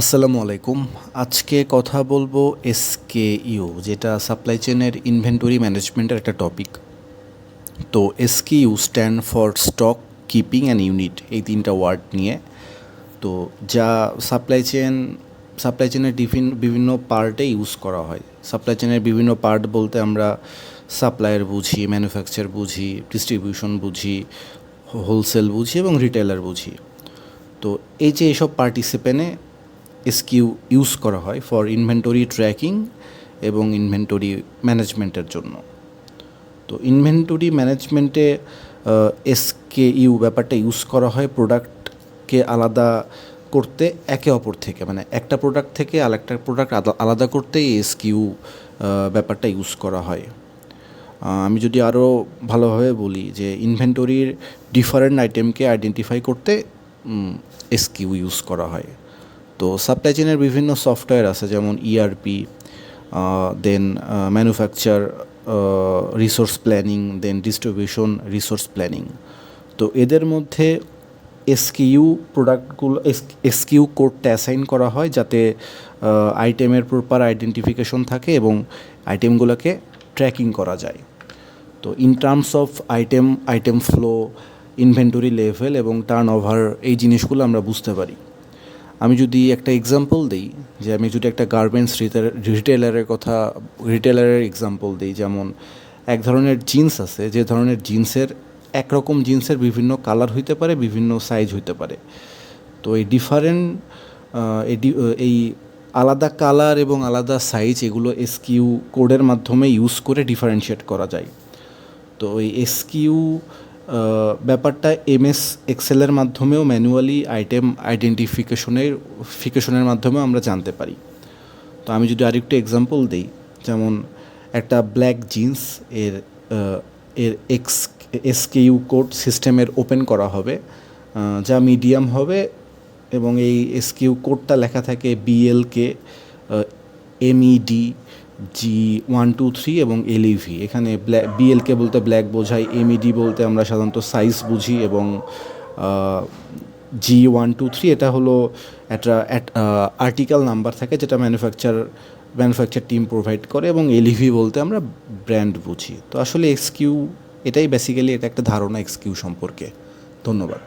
আসসালামু আলাইকুম। আজকে কথা বলব এসকে ইউ যেটা সাপ্লাই চেনের ইনভেন্টরি ম্যানেজমেন্টের একটা টপিক তো S K U stand for stock keeping and unit এই তিনটা ওয়ার্ড নিয়ে। তো যা সাপ্লাই চেন সাপ্লাই চেনের বিভিন্ন বিভিন্ন পার্টে ইউজ করা হয়। সাপ্লাই চেনের বিভিন্ন পার্ট বলতে আমরা সাপ্লায়ার বুঝি ম্যানুফ্যাকচার বুঝি ডিস্ট্রিবিউশন বুঝি হোলসেল বুঝি এবং রিটেলার বুঝি। তো এই যে এইসব পার্টিসিপেন্টে এসকিউ ইউজ করা হয় ফর ইনভেন্টরি ট্র্যাকিং এবং ইনভেন্টরি ম্যানেজমেন্টের জন্য। তো ইনভেন্টরি ম্যানেজমেন্টে এসকে ইউ ব্যাপারটা ইউজ করা হয় প্রোডাক্টকে আলাদা করতে একে অপর থেকে। মানে একটা প্রোডাক্ট থেকে আরেকটা প্রোডাক্ট আলাদা করতে এসকিউ ব্যাপারটা ইউজ করা হয়। আমি যদি আরও ভালোভাবে বলি যে ইনভেন্টরির ডিফারেন্ট আইটেমকে আইডেন্টিফাই করতে এসকিউ ইউজ করা হয়। তো সাপ্লাই চেনের বিভিন্ন সফটওয়্যার আছে, যেমন ERP then manufacture resource planning then distribution resource planning তো এদের মধ্যে এসকিউ প্রোডাক্টগুলো এসকিউ কোডটা অ্যাসাইন করা হয় যাতে আইটেমের প্রপার আইডেন্টিফিকেশন থাকে এবং আইটেমগুলোকে ট্র্যাকিং করা যায়। তো in terms of item item flow inventory level এবং টার্ন ওভার এই জিনিসগুলো আমরা বুঝতে পারি। আমি যদি একটা এক্সাম্পল দিই, যে আমি যদি একটা গার্মেন্টস রিটেলারের কথা রিটেলারের এক্সাম্পল দিই, যেমন এক ধরনের জিন্স আছে, যে ধরনের জিন্সের একরকম জিন্সের বিভিন্ন কালার হইতে পারে, বিভিন্ন সাইজ হইতে পারে। তো এই ডিফারেন্ট এই আলাদা কালার এবং আলাদা সাইজ এগুলো এসকিউ কোডের মাধ্যমে ইউজ করে ডিফারেন্সিয়েট করা যায়। তো এই এসকিউ ব্যাপারটা এমএস এক্সেলের মাধ্যমেও ম্যানুয়ালি আইটেম আইডেন্টিফিকেশনের ফিকেশনের মাধ্যমেও আমরা জানতে পারি। তো আমি যদি আরেকটু এক্সাম্পল দিই, যেমন একটা ব্ল্যাক জিন্স এর এর X S K U code সিস্টেমের ওপেন করা হবে যা মিডিয়াম হবে এবং এই এসকিউ কোডটা লেখা থাকে B L K M E D G one two three এবং এলইভি এখানে ব্ল্যাক বিএলকে বলতে ব্ল্যাক বোঝায় এমইডি বলতে আমরা সাধারণত সাইজ বুঝি এবং জি ওয়ান টু থ্রি এটা হলো একটা আর্টিকেল নাম্বার থাকে যেটা ম্যানুফ্যাকচার ম্যানুফ্যাকচার টিম প্রোভাইড করে এবং এলইভি বলতে আমরা ব্র্যান্ড বুঝি। তো আসলে এক্সকিউ এটাই বেসিক্যালি এটা একটা ধারণা এক্সকিউ সম্পর্কে। ধন্যবাদ।